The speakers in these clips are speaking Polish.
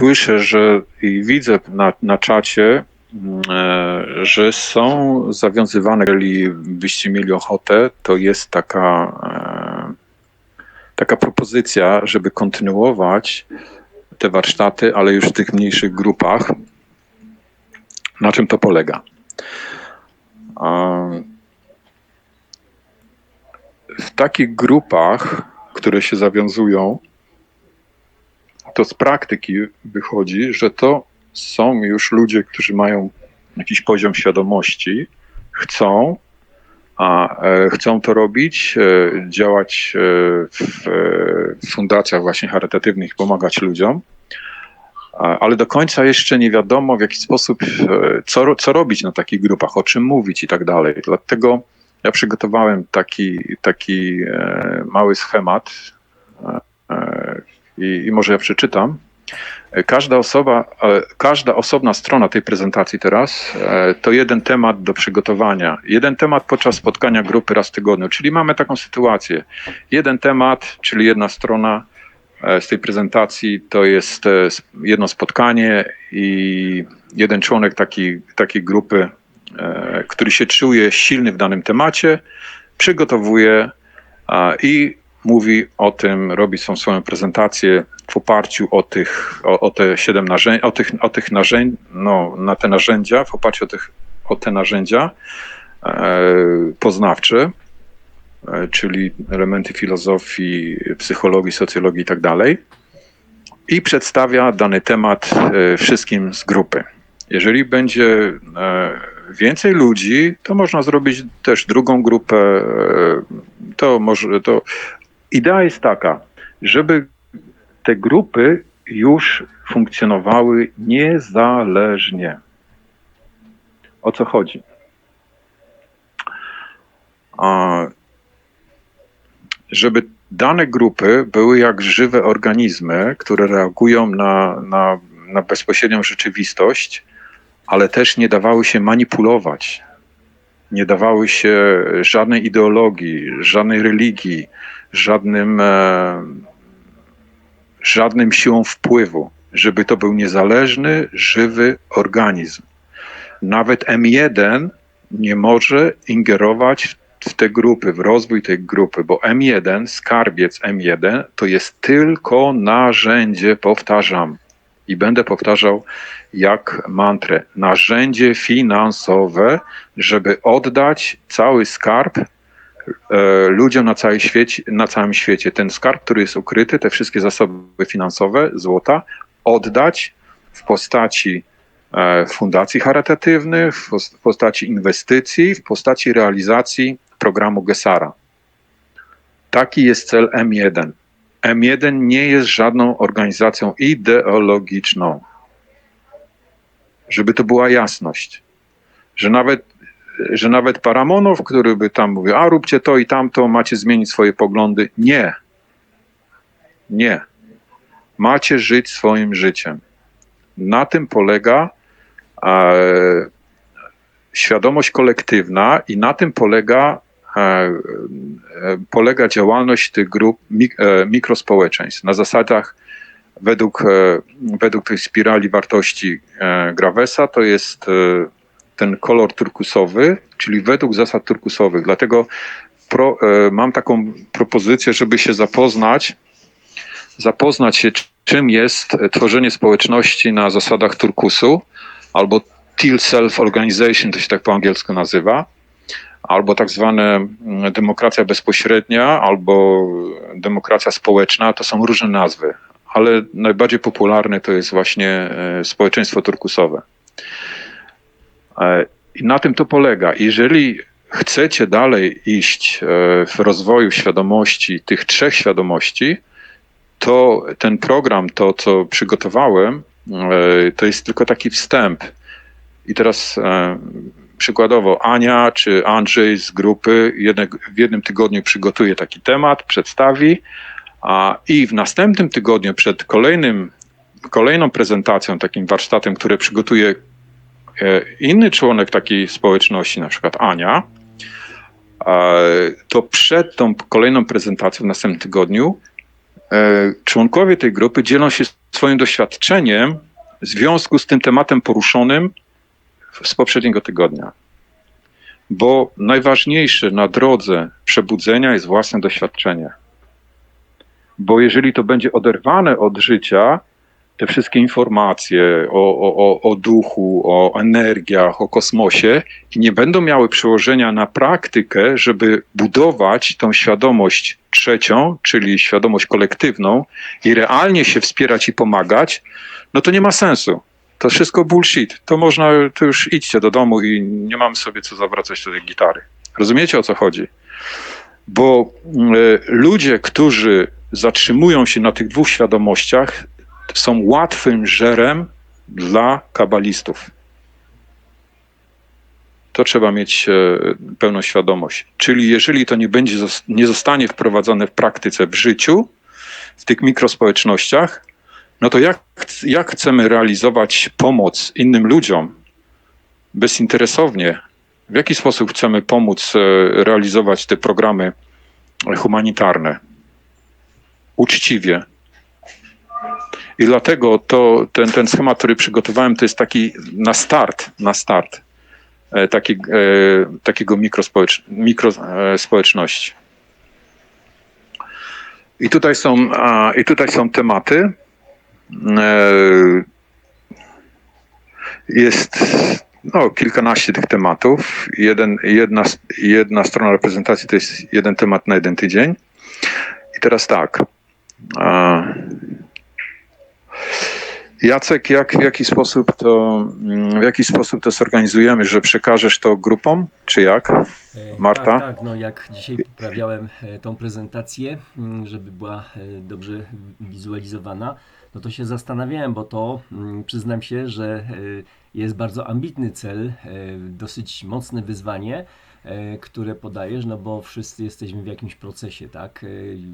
słyszę, że i widzę na, na czacie, mm, e, że są zawiązywane, jeżeli byście mieli ochotę, to jest taka, e, taka propozycja, żeby kontynuować te warsztaty, ale już w tych mniejszych grupach. Na czym to polega? W takich grupach, które się zawiązują, to z praktyki wychodzi, że to są już ludzie, którzy mają jakiś poziom świadomości, chcą, a e, chcą to robić, e, działać e, w e, fundacjach właśnie charytatywnych, pomagać ludziom, a- ale do końca jeszcze nie wiadomo w jaki sposób, e, co, co robić na takich grupach, o czym mówić i tak dalej. Dlatego ja przygotowałem taki, taki e, mały schemat i, i może ja przeczytam. E, Każda osoba, e, każda osobna strona tej prezentacji teraz e, to jeden temat do przygotowania. Jeden temat podczas spotkania grupy raz w tygodniu, czyli mamy taką sytuację. Jeden temat, czyli jedna strona z tej prezentacji to jest jedno spotkanie i jeden członek takiej, takiej grupy, który się czuje silny w danym temacie, przygotowuje i mówi o tym, robi swą swoją prezentację w oparciu o tych, o, o te siedem narzędzi, o tych, o tych narzędzi, no, na te narzędzia, w oparciu o, tych, o te narzędzia e, poznawcze, e, czyli elementy filozofii, psychologii, socjologii i tak dalej. I przedstawia dany temat e, wszystkim z grupy. Jeżeli będzie więcej ludzi, to można zrobić też drugą grupę. To może, to idea jest taka, żeby te grupy już funkcjonowały niezależnie. O co chodzi? A, żeby dane grupy były jak żywe organizmy, które reagują na, na, na bezpośrednią rzeczywistość, ale też nie dawały się manipulować. Nie dawały się żadnej ideologii, żadnej religii, żadnym, e, żadnym siłom wpływu, żeby to był niezależny, żywy organizm. Nawet M1 nie może ingerować w te grupy, w rozwój tej grupy, bo M1, skarbiec M1, to jest tylko narzędzie, powtarzam. I będę powtarzał jak mantrę. Narzędzie finansowe, żeby oddać cały skarb ludziom na, świecie, na całym świecie. Ten skarb, który jest ukryty, te wszystkie zasoby finansowe, złota, oddać w postaci e, fundacji charytatywnych, w postaci inwestycji, w postaci realizacji programu Gesara. Taki jest cel M1. M1 nie jest żadną organizacją ideologiczną. Żeby to była jasność. Że nawet, że nawet Paramonow, który by tam mówił, a róbcie to i tamto, macie zmienić swoje poglądy. Nie. Nie. Macie żyć swoim życiem. Na tym polega e, świadomość kolektywna i na tym polega, e, e, polega działalność tych grup mik, e, mikrospołeczeństw na zasadach według, e, według tej spirali wartości e, Gravesa to jest ten kolor turkusowy, czyli według zasad turkusowych. Dlatego pro, e, mam taką propozycję, żeby się zapoznać, zapoznać się, czym jest tworzenie społeczności na zasadach turkusu, albo Teal Self-Organization, to się tak po angielsku nazywa, albo tak zwane mm, demokracja bezpośrednia, albo demokracja społeczna, to są różne nazwy, ale najbardziej popularne to jest właśnie e, społeczeństwo turkusowe. E, I na tym to polega. Jeżeli chcecie dalej iść e, w rozwoju świadomości, tych trzech świadomości, to ten program, to co przygotowałem, e, to jest tylko taki wstęp. I teraz przykładowo Ania czy Andrzej z grupy w jednym tygodniu przygotuje taki temat, przedstawi, a i w następnym tygodniu przed kolejnym, kolejną prezentacją, takim warsztatem, które przygotuje inny członek takiej społeczności, na przykład Ania, e, to przed tą kolejną prezentacją w następnym tygodniu e, członkowie tej grupy dzielą się swoim doświadczeniem w związku z tym tematem poruszonym z poprzedniego tygodnia. Bo najważniejsze na drodze przebudzenia jest własne doświadczenie. Bo jeżeli to będzie oderwane od życia, te wszystkie informacje o, o, o, duchu, o energiach, o kosmosie i nie będą miały przełożenia na praktykę, żeby budować tą świadomość trzecią, czyli świadomość kolektywną i realnie się wspierać i pomagać, no to nie ma sensu. To wszystko bullshit. To można, to już idźcie do domu i nie mam sobie co zawracać do tej gitary. Rozumiecie o co chodzi? Bo y, ludzie, którzy zatrzymują się na tych dwóch świadomościach, są łatwym żerem dla kabalistów. To trzeba mieć e, pełną świadomość. Czyli jeżeli to nie będzie, nie zostanie wprowadzone w praktyce, w życiu, w tych mikrospołecznościach, no to jak, jak chcemy realizować pomoc innym ludziom bezinteresownie? W jaki sposób chcemy pomóc e, realizować te programy humanitarne? Uczciwie, i dlatego to, ten, ten schemat, który przygotowałem, to jest taki na start, na start e, taki, e, takiego mikrospołecz, mikrospołeczności. I tutaj są, a, i tutaj są tematy. E, jest no, kilkanaście tych tematów. Jeden, jedna, jedna strona reprezentacji to jest jeden temat na jeden tydzień. I teraz tak. A, Jacek, jak, w, jaki sposób to, w jaki sposób to zorganizujemy, że przekażesz to grupom, czy jak? E, Marta? Tak, tak, no jak dzisiaj poprawiałem e, tą prezentację, mm, żeby była e, dobrze wizualizowana, no to się zastanawiałem, bo to mm, przyznam się, że jest bardzo ambitny cel, dosyć mocne wyzwanie, które podajesz, no bo wszyscy jesteśmy w jakimś procesie, tak?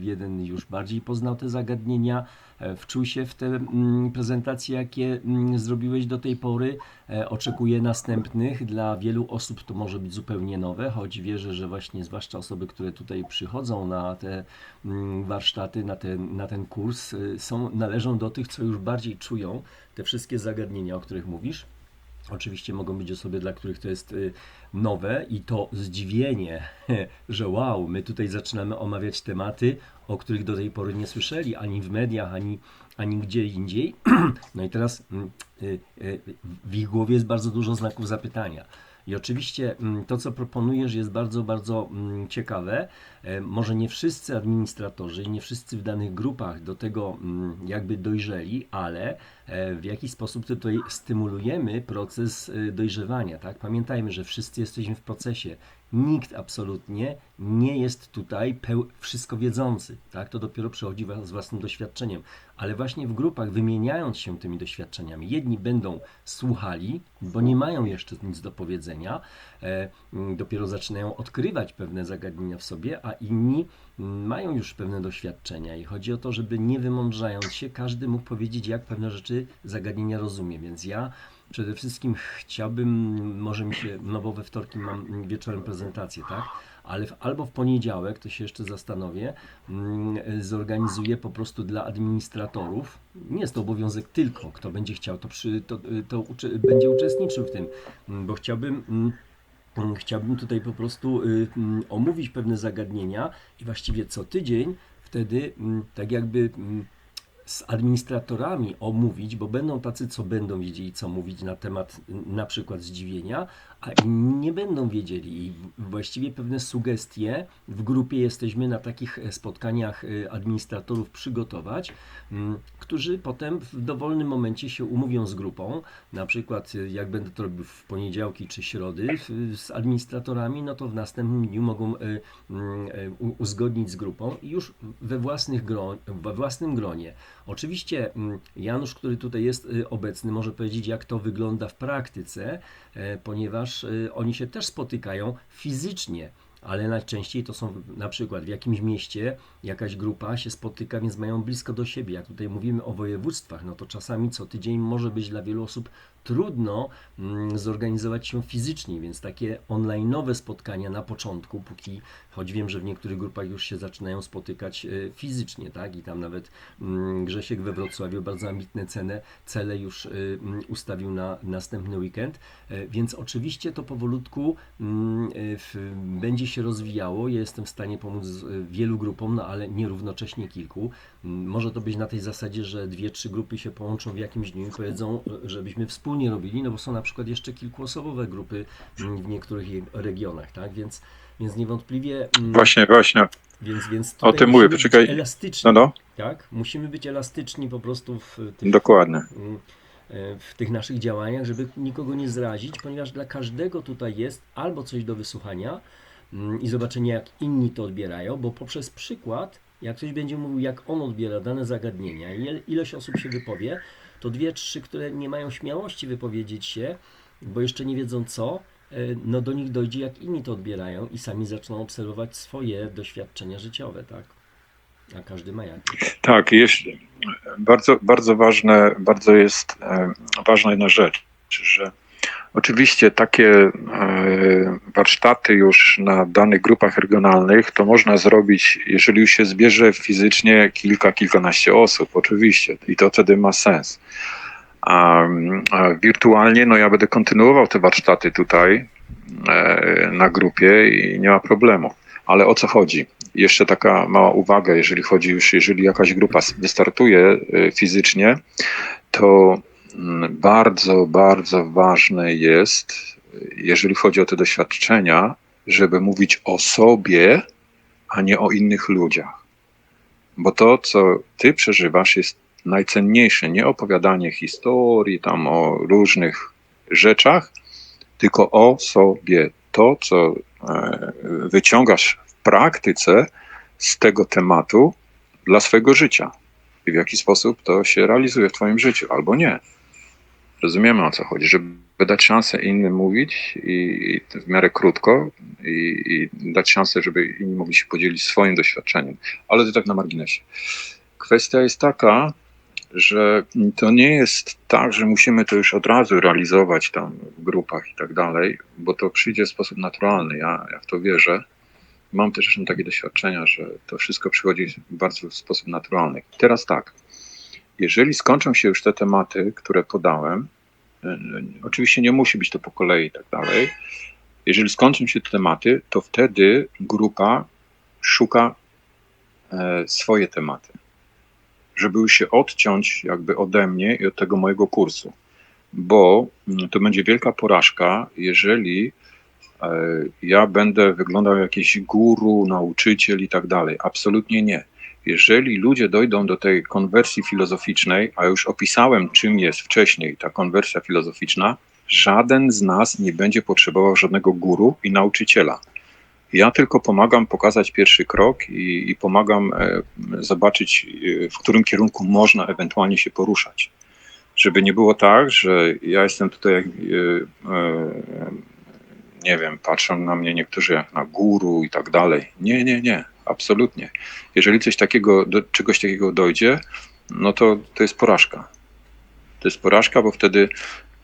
Jeden już bardziej poznał te zagadnienia, E, wczuł się w te mm, prezentacje, jakie mm, zrobiłeś do tej pory. E, oczekuję następnych. Dla wielu osób to może być zupełnie nowe, choć wierzę, że właśnie zwłaszcza osoby, które tutaj przychodzą na te mm, warsztaty, na ten, na ten kurs, e, są, należą do tych, co już bardziej czują te wszystkie zagadnienia, o których mówisz. Oczywiście mogą być osoby, dla których to jest nowe i to zdziwienie, że wow, my tutaj zaczynamy omawiać tematy, o których do tej pory nie słyszeli ani w mediach, ani, ani gdzie indziej. No i teraz mm, y, y, w ich głowie jest bardzo dużo znaków zapytania. I oczywiście mm, to, co proponujesz, jest bardzo, bardzo mm, ciekawe. E, może nie wszyscy administratorzy, nie wszyscy w danych grupach do tego jakby dojrzeli, ale e, w jakiś sposób tutaj stymulujemy proces e, dojrzewania. Tak? Pamiętajmy, że wszyscy jesteśmy w procesie nikt absolutnie nie jest tutaj peł- wszystko wiedzący. Tak? To dopiero przychodzi z własnym doświadczeniem. Ale właśnie w grupach, wymieniając się tymi doświadczeniami, jedni będą słuchali, bo nie mają jeszcze nic do powiedzenia, e, dopiero zaczynają odkrywać pewne zagadnienia w sobie, a inni mają już pewne doświadczenia. I chodzi o to, żeby nie wymądrzając się, każdy mógł powiedzieć, jak pewne rzeczy, zagadnienia rozumie. Więc ja Przede wszystkim chciałbym, może mi się, no bo we wtorki mam wieczorem prezentację, tak? Ale w, albo w poniedziałek, to się jeszcze zastanowię, mm, zorganizuję po prostu dla administratorów. Nie jest to obowiązek tylko, kto będzie chciał, to, przy, to, to uczy, będzie uczestniczył w tym, mm, bo chciałbym. Mm, chciałbym tutaj po prostu y, omówić pewne zagadnienia i właściwie co tydzień wtedy tak jakby z administratorami omówić, bo będą tacy, co będą wiedzieli, co mówić na temat na przykład zdziwienia, a inni nie będą wiedzieli. I właściwie pewne sugestie w grupie jesteśmy na takich spotkaniach y, administratorów przygotować, mm, którzy potem w dowolnym momencie się umówią z grupą. Na przykład, y, jak będę to robił w poniedziałki czy środy z administratorami, no to w następnym dniu mogą mm, uzgodnić z grupą i już we, własnych we własnym gronie. Oczywiście mm, Janusz, który tutaj jest obecny, może powiedzieć, jak to wygląda w praktyce, e, ponieważ Y, oni się też spotykają fizycznie ale najczęściej to są na przykład w jakimś mieście jakaś grupa się spotyka, więc mają blisko do siebie. Jak tutaj mówimy o województwach, no to czasami co tydzień może być dla wielu osób trudno mm, zorganizować się fizycznie, więc takie online'owe spotkania na początku, póki, choć wiem, że w niektórych grupach już się zaczynają spotykać e, fizycznie, tak, i tam nawet mm, Grzesiek we Wrocławiu bardzo ambitne cele, cele już e, mm, ustawił na następny weekend, E, więc oczywiście to powolutku będzie się rozwijało. Ja jestem w stanie pomóc wielu grupom, no ale nie równocześnie kilku. Może to być na tej zasadzie, że dwie, trzy grupy się połączą w jakimś dniu i powiedzą, żebyśmy wspólnie robili, no bo są na przykład jeszcze kilkuosobowe grupy mm, w niektórych regionach, tak? Więc, więc niewątpliwie. mm, Właśnie, właśnie. Więc, więc O tym mówię, poczekaj. Elastyczni, No, no, tak? Musimy być elastyczni po prostu w tych dokładnie. mm, e, w tych naszych działaniach, żeby nikogo nie zrazić, ponieważ dla każdego tutaj jest albo coś do wysłuchania i zobaczenia, jak inni to odbierają, bo poprzez przykład, jak ktoś będzie mówił, jak on odbiera dane zagadnienia, i ile- ilość osób się wypowie, to dwie, trzy, które nie mają śmiałości wypowiedzieć się, bo jeszcze nie wiedzą co, e, no do nich dojdzie, jak inni to odbierają i sami zaczną obserwować swoje doświadczenia życiowe, tak? A każdy ma jakieś. Tak, jeśli, bardzo, bardzo ważne, bardzo jest e, ważna jedna rzecz, że oczywiście takie e, warsztaty już na danych grupach regionalnych to można zrobić, jeżeli już się zbierze fizycznie kilka, kilkanaście osób, oczywiście, i to wtedy ma sens. A, wirtualnie, no ja będę kontynuował te warsztaty tutaj e, na grupie i nie ma problemu. Ale o co chodzi? Jeszcze taka mała uwaga, jeżeli chodzi już, jeżeli jakaś grupa wystartuje e, fizycznie, to bardzo, bardzo ważne jest, jeżeli chodzi o te doświadczenia, żeby mówić o sobie, a nie o innych ludziach. Bo to, co ty przeżywasz, jest najcenniejsze. Nie opowiadanie historii, tam o różnych rzeczach, tylko o sobie. To, co e, wyciągasz w praktyce z tego tematu dla swojego życia. I w jaki sposób to się realizuje w Twoim życiu, albo nie. Rozumiemy o co chodzi, żeby dać szansę innym mówić i, i w miarę krótko i, i dać szansę, żeby inni mogli się podzielić swoim doświadczeniem. Ale to tak na marginesie. Kwestia jest taka, że to nie jest tak, że musimy to już od razu realizować tam w grupach i tak dalej, bo to przyjdzie w sposób naturalny. Ja, ja w to wierzę. Mam też takie doświadczenia, że to wszystko przychodzi bardzo w sposób naturalny. Teraz tak, jeżeli skończą się już te tematy, które podałem, y, oczywiście nie musi być to po kolei i tak dalej. Jeżeli skończą się te tematy, to wtedy grupa szuka e, swoje tematy żeby już się odciąć jakby ode mnie i od tego mojego kursu. Bo mm, to będzie wielka porażka, jeżeli e, ja będę wyglądał jak jakiś guru, nauczyciel i tak dalej. Absolutnie nie. Jeżeli ludzie dojdą do tej konwersji filozoficznej, a już opisałem, czym jest wcześniej ta konwersja filozoficzna, żaden z nas nie będzie potrzebował żadnego guru i nauczyciela. Ja tylko pomagam pokazać pierwszy krok i, i pomagam e, zobaczyć, e, w którym kierunku można ewentualnie się poruszać. Żeby nie było tak, że ja jestem tutaj, e, e, nie wiem, patrzą na mnie niektórzy jak na guru i tak dalej. Nie, nie, nie, absolutnie. Jeżeli coś takiego, do czegoś takiego dojdzie, no to to jest porażka. To jest porażka, bo wtedy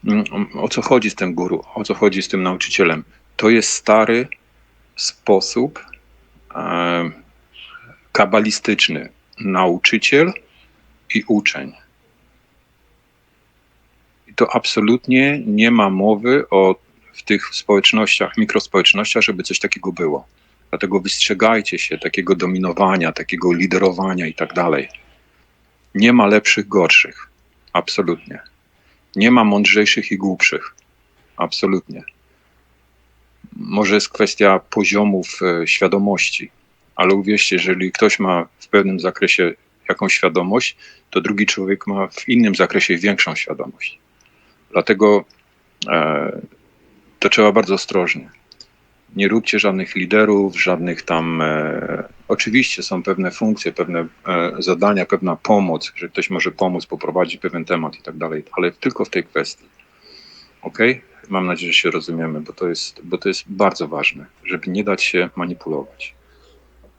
mm, o co chodzi z tym guru, o co chodzi z tym nauczycielem? To jest stary sposób e, kabalistyczny. Nauczyciel i uczeń. I to absolutnie nie ma mowy o w tych społecznościach, mikrospołecznościach, żeby coś takiego było. Dlatego wystrzegajcie się takiego dominowania, takiego liderowania i tak dalej. Nie ma lepszych, gorszych. Absolutnie. Nie ma mądrzejszych i głupszych. Absolutnie może jest kwestia poziomów e, świadomości, ale uwierzcie, jeżeli ktoś ma w pewnym zakresie jakąś świadomość, to drugi człowiek ma w innym zakresie większą świadomość. Dlatego e, to trzeba bardzo ostrożnie. Nie róbcie żadnych liderów, żadnych tam. E, oczywiście są pewne funkcje, pewne e, zadania, pewna pomoc, że ktoś może pomóc, poprowadzić pewien temat i tak dalej, ale tylko w tej kwestii. Ok? Mam nadzieję, że się rozumiemy, bo to jest, bo to jest bardzo ważne, żeby nie dać się manipulować.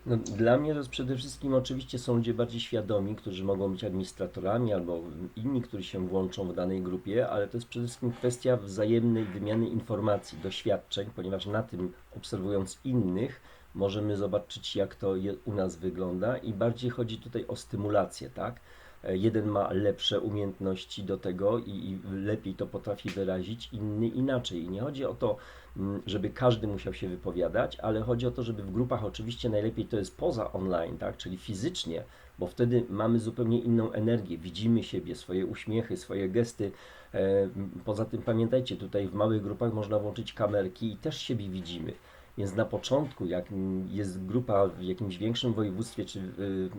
No, dla mnie to jest przede wszystkim oczywiście są ludzie bardziej świadomi, którzy mogą być administratorami albo inni, którzy się włączą w danej grupie, ale to jest przede wszystkim kwestia wzajemnej wymiany informacji, doświadczeń, ponieważ na tym obserwując innych możemy zobaczyć jak to je, u nas wygląda i bardziej chodzi tutaj o stymulację, tak? E, Jeden ma lepsze umiejętności do tego i, i lepiej to potrafi wyrazić, inny inaczej. I nie chodzi o to, mm, żeby każdy musiał się wypowiadać, ale chodzi o to, żeby w grupach oczywiście najlepiej to jest poza online, tak, czyli fizycznie, bo wtedy mamy zupełnie inną energię, widzimy siebie, swoje uśmiechy, swoje gesty. E, Poza tym pamiętajcie, tutaj w małych grupach można włączyć kamerki i też siebie widzimy. Więc na początku, jak jest grupa w jakimś większym województwie czy, y,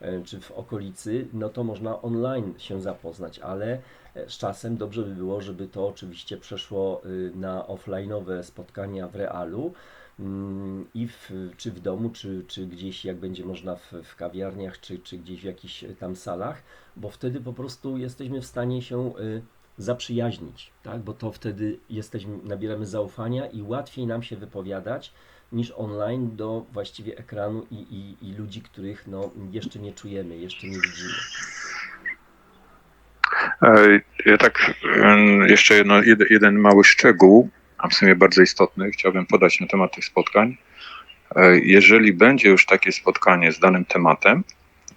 e, czy w okolicy, no to można online się zapoznać, ale e, z czasem dobrze by było, żeby to oczywiście przeszło y, na offline'owe spotkania w realu mm, i w, czy w domu, czy, czy gdzieś jak będzie można w, w kawiarniach, czy, czy gdzieś w jakichś tam salach, bo wtedy po prostu jesteśmy w stanie się y, zaprzyjaźnić, tak? Bo to wtedy jesteśmy, nabieramy zaufania i łatwiej nam się wypowiadać niż online do właściwie ekranu i, i, i ludzi, których no, jeszcze nie czujemy, jeszcze nie widzimy. E, Ja tak jeszcze jedno, jed- jeden mały szczegół, a w sumie bardzo istotny, chciałbym podać na temat tych spotkań. E, Jeżeli będzie już takie spotkanie z danym tematem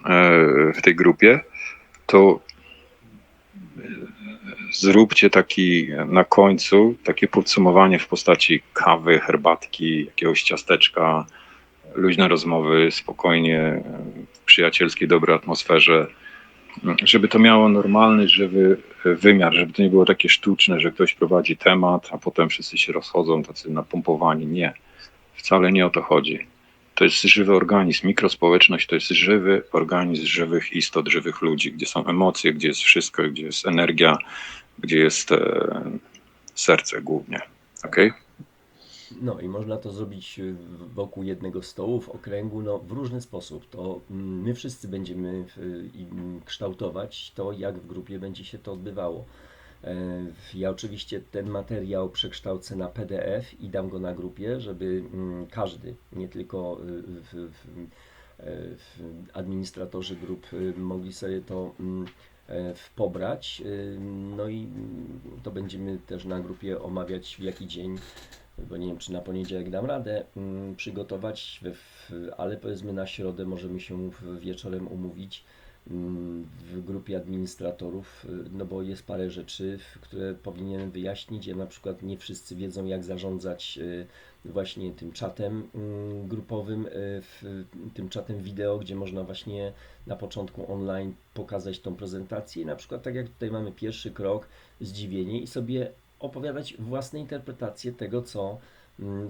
e, w tej grupie, to zróbcie taki na końcu takie podsumowanie w postaci kawy, herbatki, jakiegoś ciasteczka, luźne rozmowy, spokojnie, w przyjacielskiej, dobrej atmosferze żeby to miało normalny, żywy wymiar, żeby to nie było takie sztuczne, że ktoś prowadzi temat, a potem wszyscy się rozchodzą tacy napompowani. Nie, wcale nie o to chodzi. To jest żywy organizm. Mikrospołeczność to jest żywy organizm żywych istot, żywych ludzi, gdzie są emocje, gdzie jest wszystko, gdzie jest energia, gdzie jest e, serce głównie. Okay? No i można to zrobić y, wokół jednego stołu, w okręgu, no w różny sposób. To mm, my wszyscy będziemy mm, kształtować to, jak w grupie będzie się to odbywało. E, Ja oczywiście ten materiał przekształcę na PDF i dam go na grupie, żeby mm, każdy, nie tylko e, administratorzy grup mogli sobie to mm, e, pobrać. Y, No i to będziemy też na grupie omawiać w jaki dzień bo nie wiem, czy na poniedziałek dam radę mm, przygotować, w, ale powiedzmy na środę możemy się w, wieczorem umówić w grupie administratorów, y, no bo jest parę rzeczy, które powinienem wyjaśnić. Ja na przykład nie wszyscy wiedzą, jak zarządzać y, właśnie tym czatem mm, grupowym, y, tym czatem wideo, gdzie można właśnie na początku online pokazać tą prezentację. I na przykład tak jak tutaj mamy pierwszy krok, zdziwienie i sobie opowiadać własne interpretacje tego, co, mm,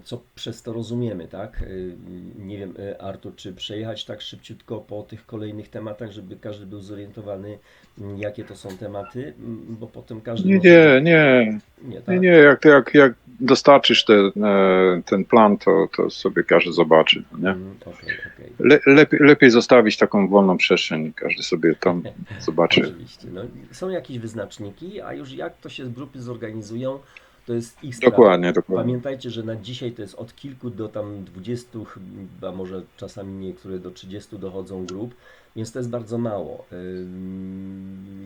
co przez to rozumiemy, tak? Y, Nie wiem, y, Artur, czy przejechać tak szybciutko po tych kolejnych tematach, żeby każdy był zorientowany, mm, jakie to są tematy, mm, bo potem każdy Nie, może... nie, nie, nie, nie, tak? nie. Jak, jak, jak dostarczysz ten, e, ten plan, to, to sobie każdy zobaczy. no Nie? Mm, Okej, okej. Le, lepiej, lepiej zostawić taką wolną przestrzeń, każdy sobie tam zobaczy. Oczywiście. No, są jakieś wyznaczniki, a już jak to się z grupy zorganizują, to jest ich sprawa. Dokładnie, dokładnie. Pamiętajcie, że na dzisiaj to jest od kilku do tam 20, chyba może czasami niektóre do 30 dochodzą grup, więc to jest bardzo mało.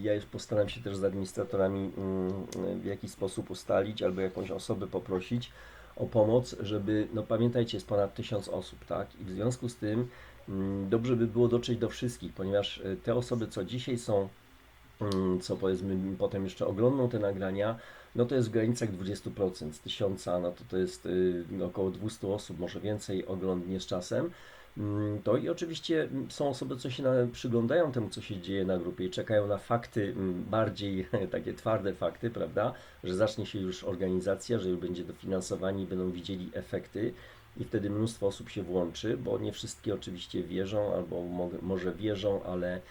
Ja już postaram się też z administratorami ym, w jakiś sposób ustalić albo jakąś osobę poprosić o pomoc, żeby, no pamiętajcie, jest ponad 1000 osób, tak? I w związku z tym ym, dobrze by było dotrzeć do wszystkich, ponieważ y, te osoby, co dzisiaj są mm, co powiedzmy potem jeszcze oglądną te nagrania, no to jest w granicach 20%, z 1000, no to to jest y, około 200 osób, może więcej oglądnie z czasem. Mm, To i oczywiście mm, są osoby, co się na, przyglądają temu, co się dzieje na grupie i czekają na fakty, mm, bardziej takie twarde fakty, prawda, że zacznie się już organizacja, że już będzie dofinansowanie i będą widzieli efekty i wtedy mnóstwo osób się włączy, bo nie wszystkie oczywiście wierzą, albo mo- może wierzą, ale mm,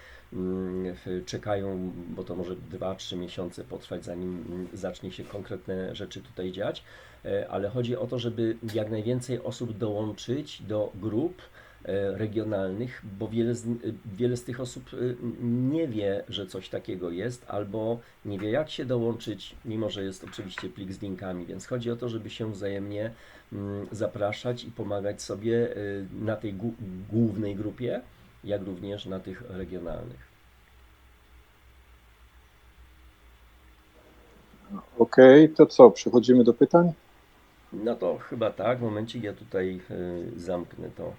czekają, bo to może 2-3 miesiące potrwać, zanim mm, zacznie się konkretne rzeczy tutaj dziać, E, ale chodzi o to, żeby jak najwięcej osób dołączyć do grup, e, regionalnych, bo wiele z, wiele z tych osób e, nie wie, że coś takiego jest, albo nie wie, jak się dołączyć, mimo że jest oczywiście plik z linkami, więc chodzi o to, żeby się wzajemnie mm, zapraszać i pomagać sobie e, na tej głównej grupie, jak również na tych regionalnych. Okej, to co, przechodzimy do pytań? No to chyba tak, w momencie ja tutaj y, zamknę to